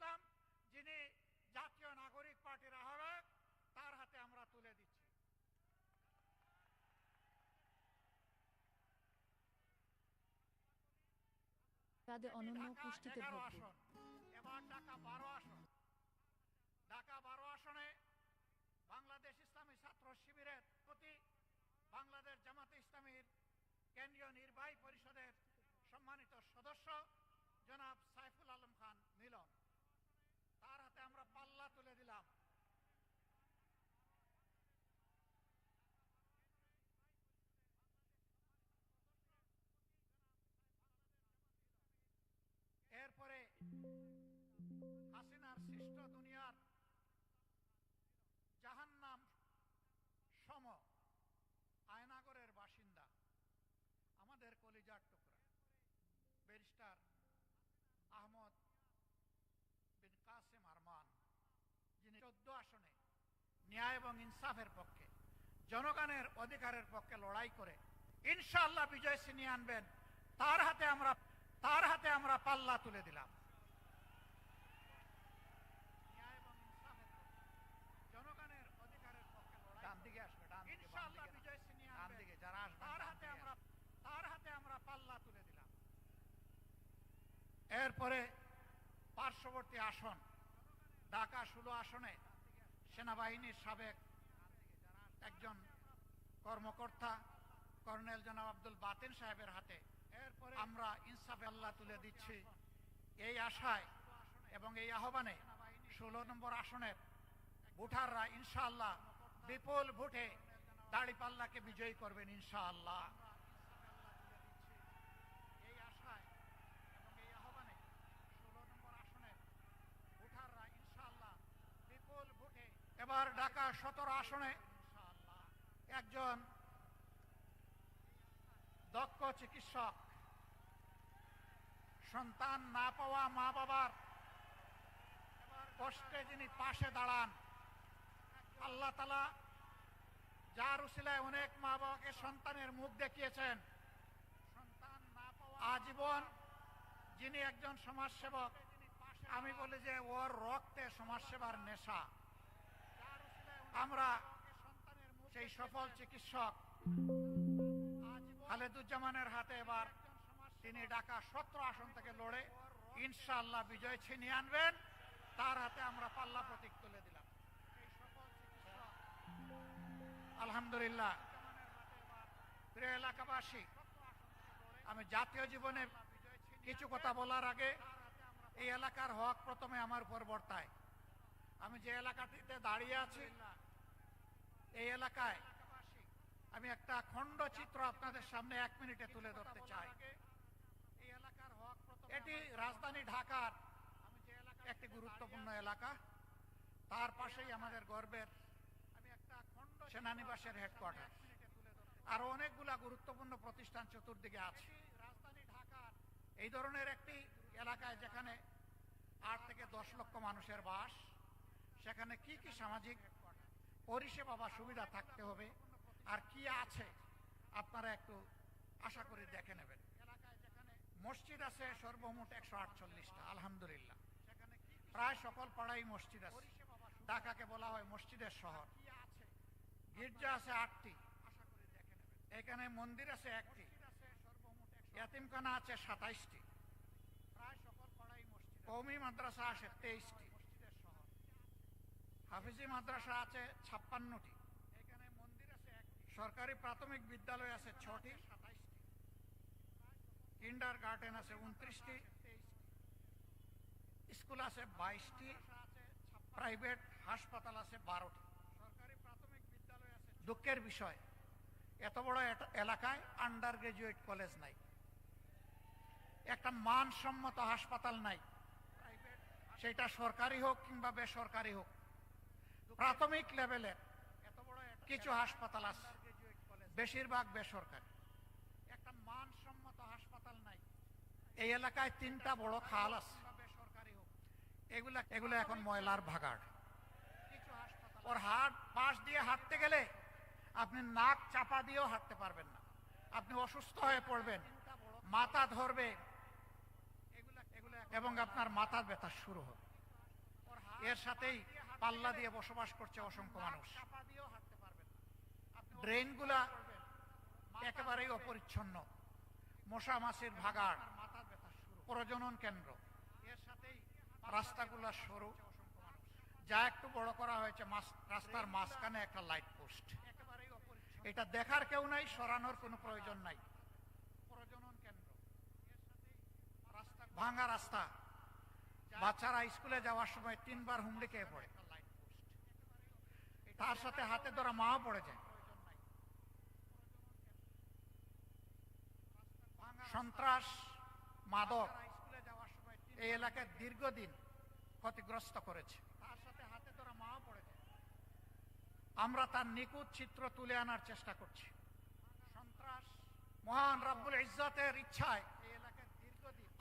ইসলাম যিনি জাতীয় নাগরিক পার্টির আহ্বায়ক তার হাতে আমরা তুলে দিচ্ছি। এটি অনন্য ঢাকা পুষ্টিতে আসন এবার ঢাকা বারো আসন। ঢাকা বারো আসনে বাংলাদেশ ইসলামী ছাত্র শিবিরের প্রতি বাংলাদেশ জামাতে ইসলামীর কেন্দ্রীয় নির্বাহী পরিষদের সম্মানিত সদস্য জনাব হাসিনার দুনিয়ার সম আয়নাগরের বাসিন্দা, আমাদের কলিজার টুকরা। ব্যারিস্টার আহমদ বিন কাসেম আরমান, যিনি চোদ্দ আসনে ন্যায় এবং ইনসাফের পক্ষে, জনগণের অধিকারের পক্ষে লড়াই করে, ইনশাআল্লাহ বিজয় ছিনিয়ে আনবেন। তার হাতে আমরা তার হাতে আমরা পাল্লা তুলে দিলাম ন্যায় এবং ইনসাফের পক্ষে, জনগণের অধিকারের পক্ষে লড়াই ডান দিকে আসবে ডান দিকে বাম ইনশাআল্লাহ দিকে না। বিজয় ছিনিয়ে ডান আনবেন। দিকে যারা আসবেন তার ডান হাতে দিকে আমরা আসবেন। তার হাতে আমরা পাল্লা তুলে দিলাম এরপরে পার্শ্ববর্তী আসন ঢাকা ষোলো আসনে সেনাবাহিনীর সাবেক একজন কর্মকর্তা কর্নেল জনাব আব্দুল বাতেন সাহেবের হাতে এরপরে আমরা ইনসাফে আল্লাহ তুলে দিচ্ছি। এই আশায় এবং এই আহ্বানে ষোলো নম্বর আসনের ভোটাররা ইনশাআল্লাহ বিপুল ভোটে দাড়িপাল্লাকে বিজয়ী করবেন ইনশাআল্লাহ এই আশায় এবং এই আহ্বানে ষোলো নম্বর আসনের ভোটাররা ইনশাআল্লাহ বিপুল ভোটে এবার ঢাকা সতেরো আসনে একজন দক্ষ চিকিৎসক, সন্তান না পাওয়া মা বাবার কষ্টে যিনি পাশে দাঁড়ান, আল্লাহ তালা যার উসিলায় অনেক মা বাবাকে সন্তানের মুখ দেখিয়েছেন সন্তান না পাওয়া আজীবন যিনি একজন সমাজসেবক, আমি বলি যে ওর রক্তে সমাজসেবার নেশা। আমরা সেই সফল চিকিৎসক খালেদুজ্জামানের হাতে এবার তিনি ঢাকা সতেরো আসন থেকে লড়ে ইনশাআল্লাহ বিজয় ছিনিয়ে আনবেন। তার হাতে আমরা পাল্লা প্রতীক তুলে দিলাম। আলহামদুলিল্লাহ, প্রিয় এলাকাবাসী, আমি জাতীয় জীবনে কিছু কথা বলার আগে এই এলাকার হক প্রথমে আমার উপর বর্তায়। আমি যে এলাকাটিতে দাঁড়িয়ে আছি এই এলাকায় আমি একটা খণ্ড চিত্র আপনাদের সামনে এক মিনিটে তুলে ধরতে চাই। এটি রাজধানী ঢাকার একটি গুরুত্বপূর্ণ এলাকা। তার পাশেই আমাদের গর্বের সেনানিবাসের হেডকোয়ার্টার আরও অনেকগুলা গুরুত্বপূর্ণ প্রতিষ্ঠান চতুর্দিকে আছে। এই ধরনের একটি এলাকায় যেখানে আট থেকে দশ লক্ষ মানুষের বাস সেখানে কি কি সামাজিক পরিষেবা বা সুবিধা থাকতে হবে। আর কি আছে, আপনারা একটু আশা করে দেখে নেবেন। মসজিদ আছে সর্বমোট একশো আটচল্লিশটা, আলহামদুলিল্লাহ। প্রায় সকল পাড়াই মসজিদ আছে। ঢাকাকে বলা হয় মসজিদের শহর। গির্জা আছে আটটি। এখানে মন্দির আছে একটি। ইয়াতিমখানা আছে সাতাইশটি। কৌমি মাদ্রাসা আছে তেইশটি। হাফিজি মাদ্রাসা আছে ছাপ্পান্নটি। এখানে মন্দির আছে সরকারি প্রাথমিক বিদ্যালয় আছে ছটি। সাতাইশটি কিন্ডার গার্ডেন আছে উনত্রিশটি। স্কুল আছে বাইশটি। প্রাইভেট হাসপাতাল আছে বারোটি। সরকারি প্রাথমিক বিদ্যালয় আছে দুঃখের বিষয়, এত বড় এলাকায় আন্ডার গ্রাজুয়েট কলেজ নাই। একটা মানসম্মত হাসপাতাল নাই। সেটা সরকারি হোক কিংবা বেসরকারি হোক। প্রাথমিক লেভেলের কিছু হাসপাতাল আছে। বেশিরভাগ বেসরকারি। একটা মানসম্মত হাসপাতাল নাই। এই এলাকায় তিনটা বড় খাল আছে। এগুলা এগুলো এখন ময়লার ভাগাড়। ওর হাট পাশ দিয়ে হাঁটতে গেলে আপনি নাক চাপা দিয়েও হাঁটতে পারবেন না। আপনি অসুস্থ হয়ে পড়বেন। মাথা ধরবে। এবং আপনার মাথার ব্যথা শুরু হবে। এর সাথেই পাল্লা দিয়ে বসবাস করছে অসংখ্য মানুষ। ড্রেনগুলা একেবারেই অপরিচ্ছন্ন। মশা মাছির ভাগাড়, প্রজনন কেন্দ্র। রাস্তাগুলা সরু। যা একটু বড় করা হয়েছে রাস্তার মাঝখানে একটা লাইট পোস্ট এটা দেখার কেউ নাই, সরানোর কোনো প্রয়োজন নাই। প্রজনন কেন্দ্র ভাঙা রাস্তা। বাচ্চারা স্কুলে যাওয়ার সময় তিনবার হুমড়ি খেয়ে পড়ে। তার সাথে হাতে ধরা মাও পড়ে যায়। সন্ত্রাস, মাদক এই এলাকায় দীর্ঘদিন ক্ষতিগ্রস্ত করেছে। তার সাথে হাতে ধরা মাও পড়ে যায়। আমরা তার নিখুঁত চিত্র তুলে আনার চেষ্টা করছি। সন্ত্রাস, মহান রব্বুল ইজ্জতের ইচ্ছায়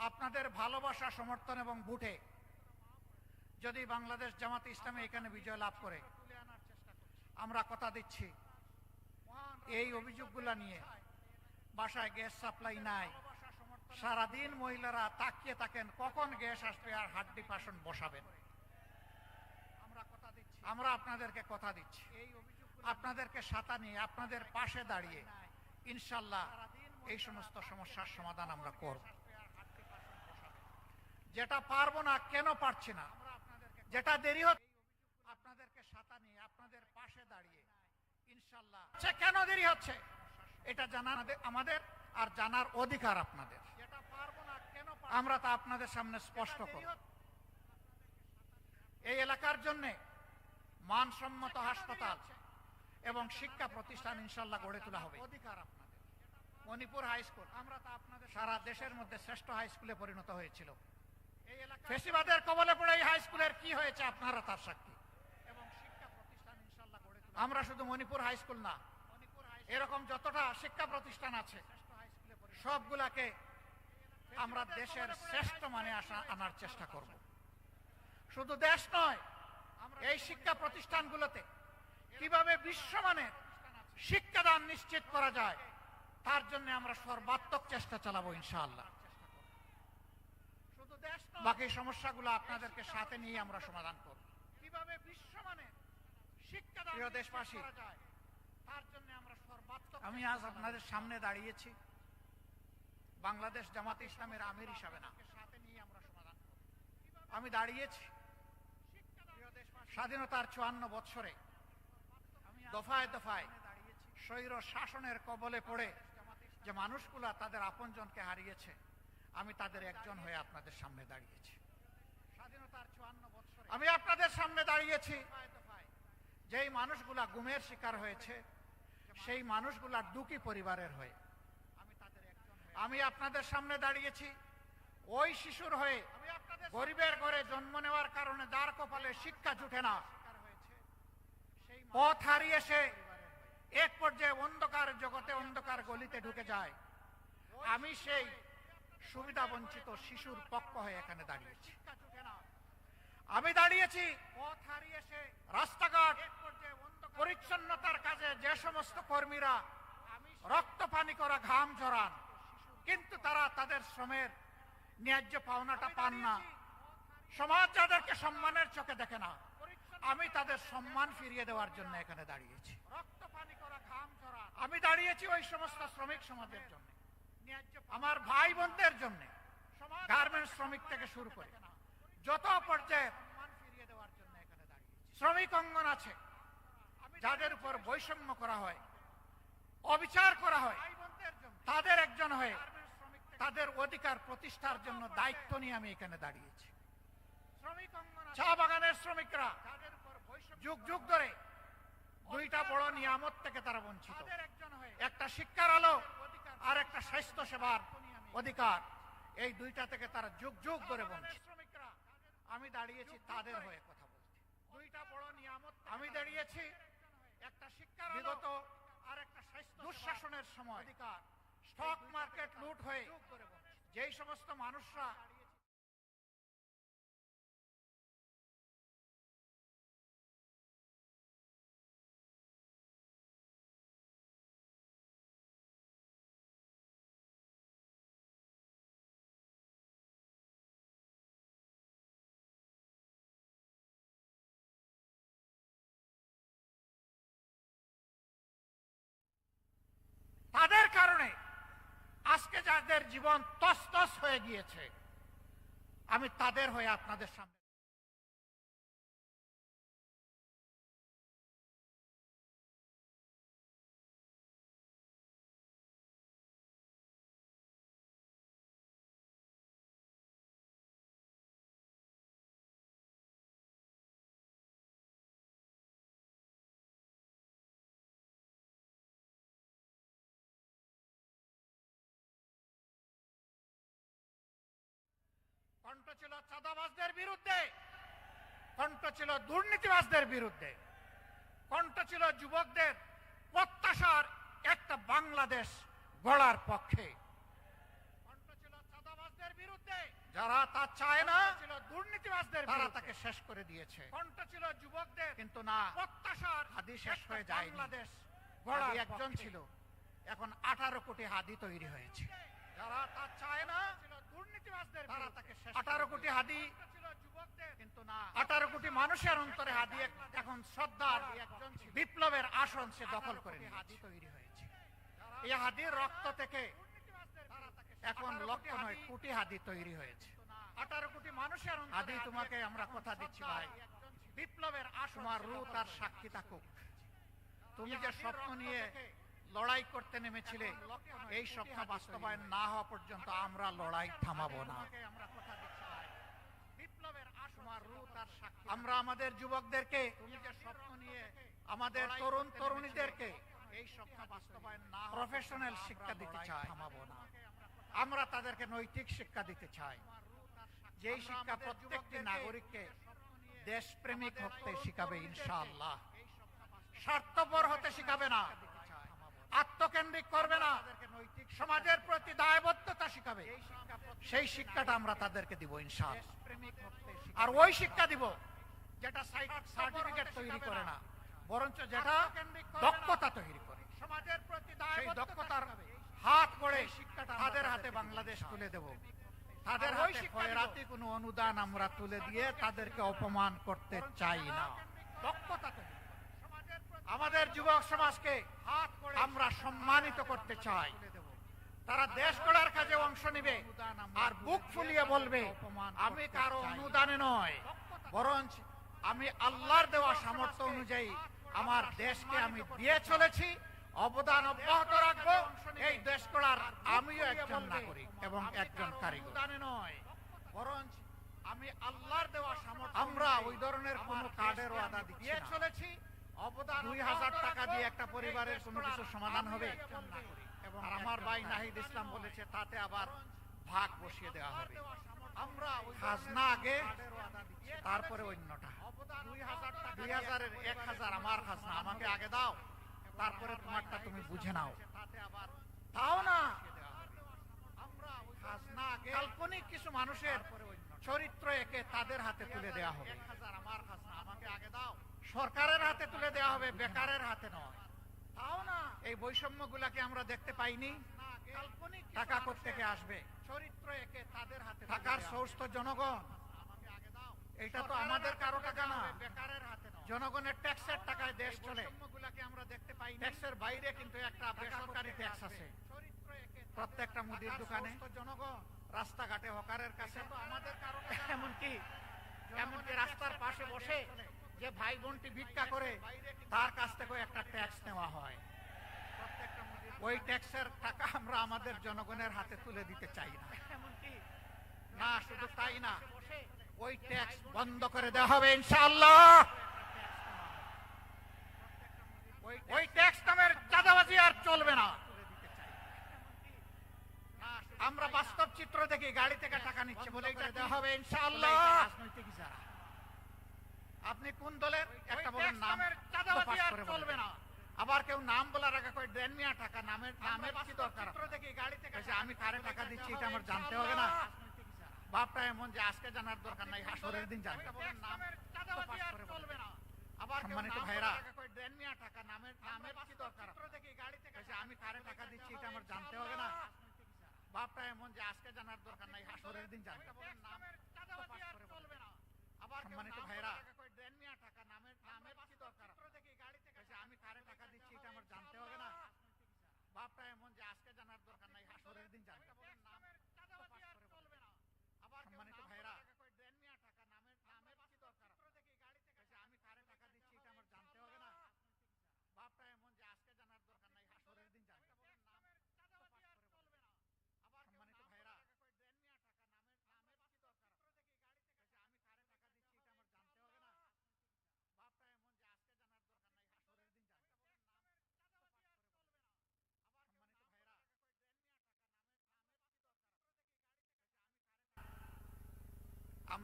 আপনাদের ভালোবাসা, সমর্থন এবং বুটে যদি বাংলাদেশ জামাত ইসলামে এখানে বিজয় লাভ করে আমরা কথা দিচ্ছি। এই অভিযোগগুলা নিয়ে বাসায় গ্যাস সাপ্লাই নাই। সারাদিন মহিলারা তাকিয়ে থাকেন কখন গ্যাস আসবে আর হাড্ডি পাশন বসাবেন। আমরা আপনাদেরকে কথা দিচ্ছি। আপনাদেরকে সাতা নিয়ে আপনাদের পাশে দাঁড়িয়ে ইনশাল্লাহ এই সমস্ত সমস্যার সমাধান আমরা করব। যেটা পারব না কেন পারছি না? যেটা দেরি হচ্ছে সাতা নিয়ে আপনাদের পাশে দাঁড়িয়ে ইনশাল্লাহ। সে কেন দেরি হচ্ছে? এটা জানা আমাদের- আর জানার অধিকার আপনাদের। আমরা তা আপনাদের সামনে স্পষ্ট করব। এই এলাকার জন্য মানসম্মত হাসপাতাল এবং শিক্ষা প্রতিষ্ঠান ইনশাল্লাহ গড়ে তোলা হবে। অধিকার আপনাদের। মণিপুর হাই স্কুল আমরা তা আপনাদের সারা দেশের মধ্যে শ্রেষ্ঠ হাই স্কুলে পরিণত হয়েছিল। ফেসিবাদের কবলে পড়ে এই হাই স্কুলের কি হয়েছে আপনারা তার সাক্ষী এবং শিক্ষা প্রতিষ্ঠান ইনশাল্লাহ গড়ে তোলা আমরা শুধু মণিপুর হাই স্কুল না, এরকম যতটা শিক্ষা প্রতিষ্ঠান আছে, সবগুলাকে আমরা দেশের শ্রেষ্ঠ মানে আসা, আনার চেষ্টা করব। শুধু দেশ নয়, এই শিক্ষা প্রতিষ্ঠানগুলোতে কীভাবে বিশ্বমানের শিক্ষাদান নিশ্চিত করা যায়, তার জন্য আমরা সর্বাত্মক চেষ্টা চালাবো ইনশাআল্লাহ। বাকি সমস্যাগুলো আপনাদেরকে সাথে নিয়ে আমরা সমাধান করব। কীভাবে বিশ্বমানের প্রিয় দেশবাসী তার জন্য আমরা সর্বাত্মক আমি আজ আপনাদের সামনে দাঁড়িয়েছি। বাংলাদেশ জামাত ইসলামের আমির হিসাবে না। আমি দাঁড়িয়েছি স্বাধীনতার চুয়ান্ন বৎসরে দফায় দফায় স্বৈর শাসনের কবলে পড়ে যে মানুষগুলা তাদের আপনজনকে হারিয়েছে আমি তাদের একজন হয়ে আপনাদের সামনে দাঁড়িয়েছি। স্বাধীনতার চুয়ান্ন বৎসরে আমি আপনাদের সামনে দাঁড়িয়েছি। যেই মানুষগুলা গুমের শিকার হয়েছে, সেই মানুষগুলার দুঃখী পরিবারের হয়ে। আমি আপনাদের সামনে দাঁড়িয়েছি। ওই শিশুর হয়ে গরিবের ঘরে জন্ম নেওয়ার কারণে যার কপালে শিক্ষা জুটে না, পথ হারিয়ে সে এক পর্যায়ে অন্ধকার জগতে অন্ধকার গলিতে ঢুকে যায়। আমি সেই সুবিধা বঞ্চিত শিশুর পক্ষ হয়ে এখানে দাঁড়িয়েছি। আমি দাঁড়িয়েছি। পথ হারিয়ে সে রাস্তাঘাট পরিচ্ছন্নতার কাজে যে সমস্ত কর্মীরা রক্ত পানি করা ঘাম ঝরান কিন্তু তারা তাদের শ্রমের ন্যায্য পাওনাটা পান না। সমাজ যাদেরকে সম্মানের চোখে দেখে না আমি তাদের সম্মান ফিরিয়ে দেওয়ার জন্য এখানে দাঁড়িয়েছি। রক্ত পানি করা ঘাম ঝরান আমি দাঁড়িয়েছি ওই সমস্ত শ্রমিক সমাজের জন্য। আমার ভাই বোনদের জন্য গার্মেন্টস শ্রমিক থেকে শুরু করে। যত পর্যায়ে শ্রমিক অঙ্গন আছে যাদের উপর বৈষম্য করা হয় অবিচার করা হয় তাদের একজন হয়ে তাদের অধিকার প্রতিষ্ঠার জন্য দায়িত্ব নিয়ে আমি এখানে দাঁড়িয়েছি চা বাগানের শ্রমিকরা যুগ যুগ ধরে দুইটা বড় নিয়ামত থেকে তারা বঞ্চিত। একটা শিক্ষার আলো আর একটা স্বাস্থ্য সেবার অধিকার। এই দুইটা থেকে তারা যুগ যুগ ধরে বঞ্চিত। আমি দাঁড়িয়েছি তাদের হয়ে কথা বলতে। দুইটা বড় নিয়ামত আমি দাঁড়িয়েছি একটা শিক্ষার বিগত আর একটা দুঃশাসনের সময়। অধিকার। স্টক মার্কেট লুট হয়ে যেই সমস্ত মানুষরা যাদের কারণে আজকে যাদের জীবন তস তস হয়ে গিয়েছে আমি তাদের হয়ে আপনাদের সামনে ছিল চাঁদাবাজদের বিরুদ্ধে কণ্ঠ ছিল দুর্নীতিবাজদের বিরুদ্ধে কণ্ঠ ছিল যুবকদের প্রত্যাশার একটা বাংলাদেশ গড়ার পক্ষে। কণ্ঠ ছিল চাঁদাবাজদের বিরুদ্ধে যারা তা চায় না ছিল দুর্নীতিবাজদের তারা তাকে শেষ করে দিয়েছে। কণ্ঠ ছিল যুবকদের কিন্তু না প্রত্যাশার হাদি শেষ হয়ে যায় বাংলাদেশ গড়ার একজন ছিল এখন আঠারো কোটি হাদি তৈরি হয়েছে। যারা তা চায় না তারা তাকে আঠারো কোটি হাদি। কিন্তু না। আঠারো কোটি মানুষের অন্তরে হাদি এখন একজন বিপ্লবের আসন সে দখল করে হাদি তৈরি হয়েছে। এই হাদির রক্ত থেকে এখন লক্ষ নয় কোটি হাদি তৈরি হয়েছে। আঠারো কোটি মানুষের হাদি তোমাকে আমরা কথা দিচ্ছি ভাই। বিপ্লবের আসন তোমার রু তার সাক্ষী থাকুক। তুমি যে স্বপ্ন নিয়ে লড়াই করতে নেমেছিলে এই স্বপ্ন বাস্তবায়ন না হওয়া পর্যন্ত আমরা লড়াই থামাবো না। আমরা আমাদের যুবকদেরকে আমাদের তরুণ তরুণীদেরকে এই স্বপ্ন বাস্তবায়ন না প্রফেশনাল শিক্ষা দিতে চাই। থামাবো না। আমরা তাদেরকে নৈতিক শিক্ষা দিতে চাই। যেই শিক্ষা প্রত্যেকটি নাগরিককে দেশপ্রেমিক হতে শিখাবে ইনশাআল্লাহ। স্বার্থপর হতে শিখাবে না। আত্মকেন্দ্রিক করবে না। সমাজের প্রতি দায়বদ্ধতা শিখাবে। সেই শিক্ষাটা আমরা তাদেরকে দিব ইনশাআল্লাহ। আর ওই শিক্ষা দিব যেটা সার্টিফিকেট তৈরি করে না, বরঞ্চ যেটা দক্ষতা তৈরি করে। সমাজের প্রতি সেই দক্ষতার হাত গড়ে তাদের হাতে বাংলাদেশ তুলে দেব। তাদের হাতে খয়রাতি কোনো অনুদান আমরা তুলে দিয়ে তাদেরকে অপমান করতে চাই না। দক্ষতা তৈরি। আমাদের যুবক সমাজকে আমরা সম্মানিত করতে চাই। তারা দেশ গড়ার কাজে অংশ নেবে আর বুক ফুলিয়ে বলবে আমি কারও অনুদানে নয় বরঞ্চ আমি আল্লাহর দেওয়া সামর্থ্য অনুযায়ী আমার দেশকে আমি দিয়ে চলেছি অবদান অব্যাহত রাখব এই দেশ গড়ার আমিও একজন নাগরিক এবং একজন কারিগর। নয় বরঞ্চ আমি আল্লাহর দেওয়া সামর্থ্য আমরা ওই ধরনের কোন কার্ডের ওয়াদা দিয়ে চলেছি দুই হাজার টাকা দিয়ে একটা পরিবারের কোনো কিছু সমাধান হবে? আর আমার ভাই নাহিদ ইসলাম বলেছে তাতে আবার ভাগ বসিয়ে দেওয়া হবে। আমরা খাজনা আগে তারপরে অন্যটা। দুই হাজারের এক হাজার আমার খাজনা আমাকে আগে দাও। তারপরে তোমারটা তুমি বুঝে নাও। তাও না। কাল্পনিক কিছু মানুষের চরিত্র একে তাদের হাতে তুলে দেওয়া হবে। এক হাজার আমার খাজনা আমাকে আগে দাও। সরকারের হাতে তুলে দেওয়া হবে, বেকারের হাতে নয়। তাও না। এই বৈষম্য গুলাকে আমরা দেখতে পাইনি। টাকা থেকে আসবে? চরিত্র একে তাদের হাতে টাকার সোর্স তো জনগণ। এটা তো আমাদের কারও টাকা না। বেকারের হাতে জনগণের ট্যাক্সের টাকায় দেশ চলে। আমরা দেখতে পাই ট্যাক্সের বাইরে কিন্তু একটা বেসরকারি ট্যাক্স আছে। প্রত্যেকটা মুদির দোকানে। জনগণ রাস্তাঘাটে হকারের কাছে। তো আমাদের কারও এমনকি এমনকি রাস্তার পাশে বসে যে ভাই বোনটি ভিক্ষা করে তার কাছ থেকে একটা ট্যাক্স নেওয়া হয়। ওই ট্যাক্সের টাকা আমরা আমাদের জনগণের হাতে তুলে দিতে চাই না। না শুধু তাই না ওই ট্যাক্স বন্ধ করে দেওয়া হবে ইনশাআল্লাহ। ওই ট্যাক্স নামের চাঁদাবাজি আর চলবে না। আমরা বাস্তব চিত্র দেখি গাড়ি থেকে টাকা নিচ্ছে বলে এটা দেওয়া হবে ইনশাআল্লাহ। রাজনৈতিক যারা আপনি কোন দলের? একটা বলেন নাম চলবে না। আবার কেউ নাম বলার আগে কই দেন মিয়া টাকা নামের নামের কি দরকার? আমি কারে টাকা দিচ্ছি এটা আমার জানতে হবে না। বাপটা এমন যে আজকে জানার দরকার নাই হাসরের দিন না। আবার সম্মানিত ভাইরা দেন মিয়া টাকা নামের নামের কি দরকার? আমি কারে টাকা দিচ্ছি এটা আমার জানতে হবে না। বাপটা এমন যে আজকে জানার দরকার নাই হাসরের দিন জানতে চলবে না। আবার সম্মানিত ভাইরা দেন মিয়া টাকা নামের নামের কি দরকার দেখি গাড়ি থেকে আমি কারে টাকা দিচ্ছি এটা আমার জানতে হবে না বাপটা এমন যে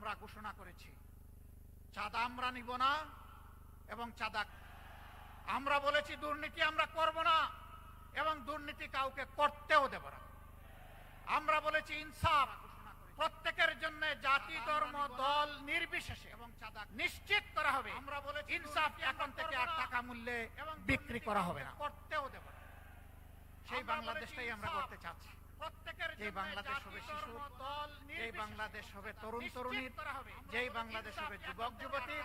আমরা ঘোষণা করেছি। চাঁদা আমরা নিব না এবং চাঁদা আমরা বলেছি দুর্নীতি আমরা করব না এবং দুর্নীতি কাউকে করতেও দেব না। আমরা বলেছি ইনসাফ প্রত্যেকের জন্য জাতি ধর্ম দল নির্বিশেষে এবং চাঁদা নিশ্চিত করা হবে। আমরা বলেছি ইনসাফ এখন থেকে আর টাকা মূল্যে এবং বিক্রি করা হবে না। করতেও দেব না। সেই বাংলাদেশটাই আমরা করতে চাচ্ছি। যেই বাংলাদেশ হবে শিশু যেই বাংলাদেশ হবে তরুণ তরুণীর যেই বাংলাদেশ হবে যুবক যুবতী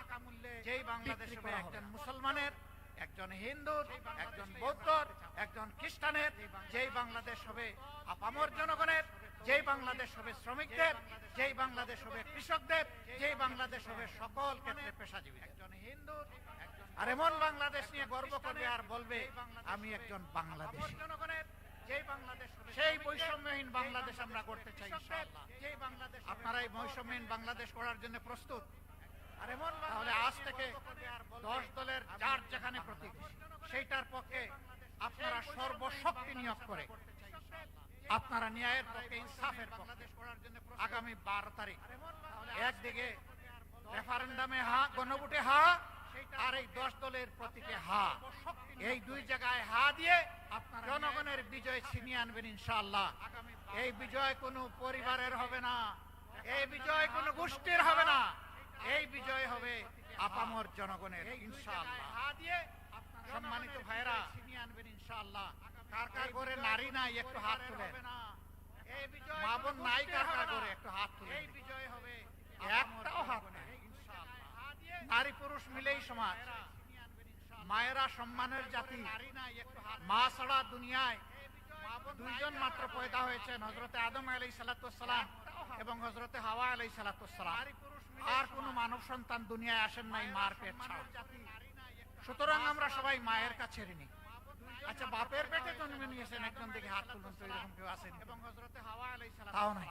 যেই বাংলাদেশ হবে একজন মুসলমানের একজন হিন্দুর একজন বৌদ্ধর একজন খ্রিস্টানের যেই বাংলাদেশ হবে আপামর জনগণের যেই বাংলাদেশ হবে শ্রমিকদের যেই বাংলাদেশ হবে কৃষকদের যেই বাংলাদেশ হবে সকল ক্ষেত্রে পেশাজীবী একজন হিন্দুর আর এমন বাংলাদেশ নিয়ে গর্ব করবে আর বলবে আমি একজন বাংলাদেশ। জনগণের সেই বৈষম্যহীন বাংলাদেশ আমরা করতে চাই আপনারা এই বৈষম্যহীন বাংলাদেশ করার জন্য প্রস্তুত। তাহলে আজ থেকে দশ দলের যার যেখানে প্রতীক সেইটার পক্ষে আপনারা সর্বশক্তি নিয়োগ করে। আপনারা ন্যায়ের পক্ষে ইনসাফের পক্ষে আগামী বারো তারিখ। একদিকে রেফারেন্ডামে হা গণভোটে হা আর এই দশ দলের প্রতীকে হা। এই দুই জায়গায় হা দিয়ে জনগণের বিজয় ছিনিয়ে আনবেন ইনশাআল্লাহ। এই বিজয় কোনো পরিবারের হবে না। এই বিজয় কোনো গোষ্ঠীর হবে না। এই বিজয় হবে আপামর জনগণের ইনশাআল্লাহ। হা দিয়ে সম্মানিত ভাইরা ছিনিয়ে আনবেন ইনশাআল্লাহ। কার কার ঘরে নারী নাই একটু হাত তুলেন। মা বোন নাই কার কার ঘরে একটু হাত তুলেন। এই বিজয় হবে একটাও হাত নাই। নারী পুরুষ মিলেই সমাজ। মায়েরা সম্মানের জাতি। মা ছাড়া দুনিয়ায় দুইজন মাত্র পয়দা হয়েছেন হজরতে আদম আলাই সালাতাম এবং হজরতে হাওয়া আলাই সালাতাম আর কোন মানব সন্তান দুনিয়ায় আসেন নাই মার পেট ছাড়া। সুতরাং আমরা সবাই মায়ের কাছে ঋণী। আচ্ছা বাপের পেটে জন্মে নিয়েছেন, একজন দিকে হাত তুলুন তো এরকম কেউ আসেন। এবং হজরতে হাওয়া আলাই তাও নাই।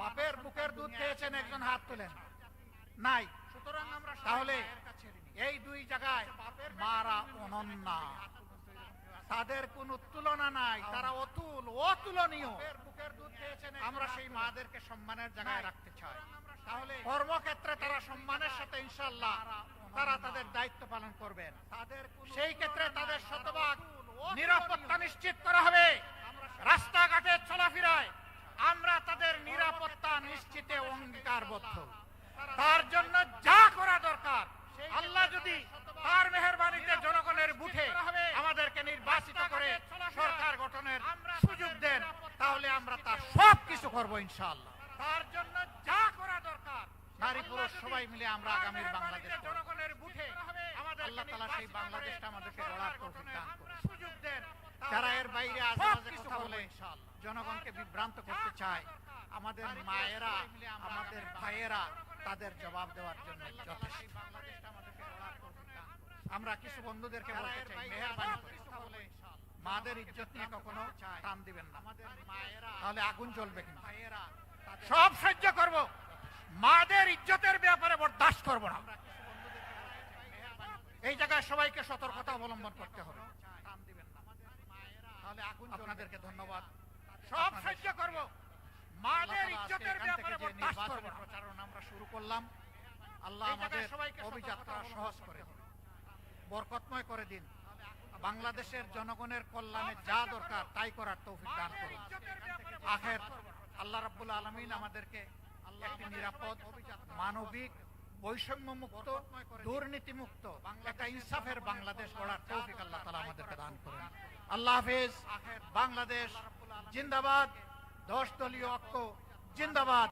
বাপের বুকের দুধ খেয়েছেন, একজন হাত তোলেন। নাই। তাহলে এই দুই জায়গায় মারা অনন্যা। তাদের কোন তুলনা নাই তারা অতুল অতুলনীয়। আমরা সেই মাদেরকে সম্মানের জায়গায় রাখতে চাই। তাহলে কর্মক্ষেত্রে তারা সম্মানের সাথে ইনশাল্লাহ তারা তাদের দায়িত্ব পালন করবেন। তাদের সেই ক্ষেত্রে তাদের শতভাগ নিরাপত্তা নিশ্চিত করা হবে। রাস্তাঘাটে চলাফেরায় আমরা তাদের নিরাপত্তা নিশ্চিতে অঙ্গীকারবদ্ধ। তার জন্য যা করা দরকার আল্লাহ যদি তার মেহরবানিতে জনগণের বুথে আমাদেরকে নির্বাচিত করে সরকার গঠনের সুযোগ দেন তাহলে আমরা তার সব কিছু করব ইনশাআল্লাহ তার জন্য যা করা দরকার নারী পুরুষ সবাই মিলে আমরা আগামীর বাংলাদেশ জনগণের বুথে আল্লাহ তালা সেই বাংলাদেশটা আমাদেরকে গড়ার তৌফিক দান করুন। সুযোগ দেন যারা এর বাইরে আজে কথা বলে জনগণকে বিভ্রান্ত করতে চায় আমাদের মায়েরা আমাদের ভাইয়েরা তাদের জবাব দেওয়ার জন্য যথেষ্ট। আমরা কিছু বন্ধুদেরকে বলতে চাই মেহরবানি করে। মাদের ইজ্জত নিয়ে কখনো টান দিবেন না। তাহলে আগুন জ্বলবে কিন্তু। সব সহ্য করব। মাদের ইজ্জতের ব্যাপারে বরদাস্ত করব না। এই জায়গায় সবাইকে সতর্কতা অবলম্বন করতে হবে। তাহলে আগুন আপনাদেরকে ধন্যবাদ। সব সহ্য করব। মাদের ইজ্জতের ব্যাপারে বরদাস্ত করব প্রচারণা আমরা শুরু করলাম আল্লাহ আমাদের অভিযাত্রা সহজ করে দিন। বরকতময় করে দিন। বাংলাদেশের জনগণের কল্যাণে যা দরকার তাই করার তৌফিক দান করুন। আখের আল্লাহ রাব্বুল আলমিন আমাদেরকে একটি নিরাপদ মানবিক বৈষম্য মুক্ত দুর্নীতি মুক্ত একটা ইনসাফের বাংলাদেশ গড়ার তৌফিক আল্লাহ তালা আমাদেরকে দান করুন। আল্লাহ হাফেজ। বাংলাদেশ জিন্দাবাদ। দশ দলীয় ঐক্য জিন্দাবাদ।